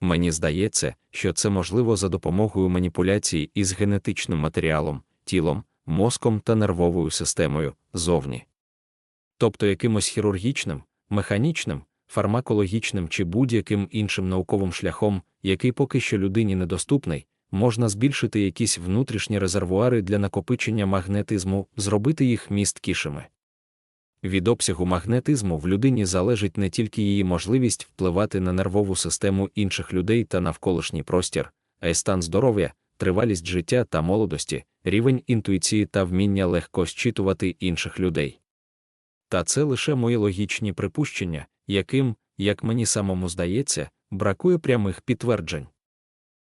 Мені здається, що це можливо за допомогою маніпуляцій із генетичним матеріалом, тілом, мозком та нервовою системою зовні. Тобто якимось хірургічним, механічним, фармакологічним чи будь-яким іншим науковим шляхом, який поки що людині недоступний, можна збільшити якісь внутрішні резервуари для накопичення магнетизму, зробити їх місткішими. Від обсягу магнетизму в людині залежить не тільки її можливість впливати на нервову систему інших людей та навколишній простір, а й стан здоров'я, тривалість життя та молодості, рівень інтуїції та вміння легко зчитувати інших людей. Та це лише мої логічні припущення, яким, як мені самому здається, бракує прямих підтверджень.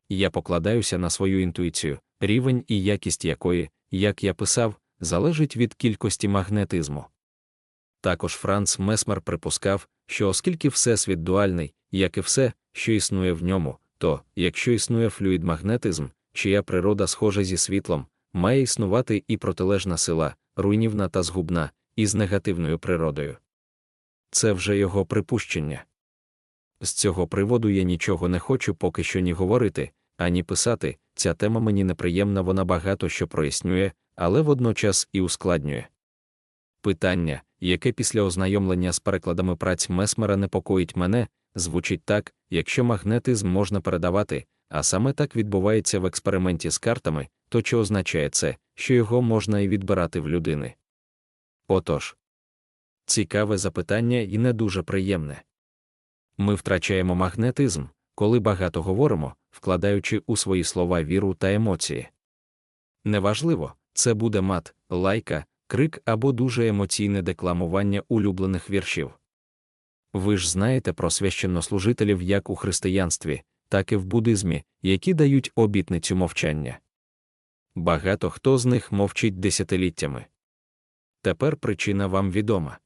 Я покладаюся на свою інтуїцію, рівень і якість якої, як я писав, залежить від кількості магнетизму. Також Франц Месмер припускав, що оскільки всесвіт дуальний, як і все, що існує в ньому, то, якщо існує флюїдмагнетизм, чия природа схожа зі світлом, має існувати і протилежна сила, руйнівна та згубна, із негативною природою. Це вже його припущення. З цього приводу я нічого не хочу поки що ні говорити, ані писати. Ця тема мені неприємна, вона багато що прояснює, але водночас і ускладнює. Питання, яке після ознайомлення з перекладами праць Месмера непокоїть мене, звучить так, якщо магнетизм можна передавати, а саме так відбувається в експерименті з картами, то чи означає це, що його можна і відбирати в людини? Отож, цікаве запитання і не дуже приємне. Ми втрачаємо магнетизм, коли багато говоримо, вкладаючи у свої слова віру та емоції. Неважливо, це буде мат, лайка, крик або дуже емоційне декламування улюблених віршів. Ви ж знаєте про священнослужителів як у християнстві, так і в буддизмі, які дають обітницю мовчання. Багато хто з них мовчить десятиліттями. Тепер причина вам відома.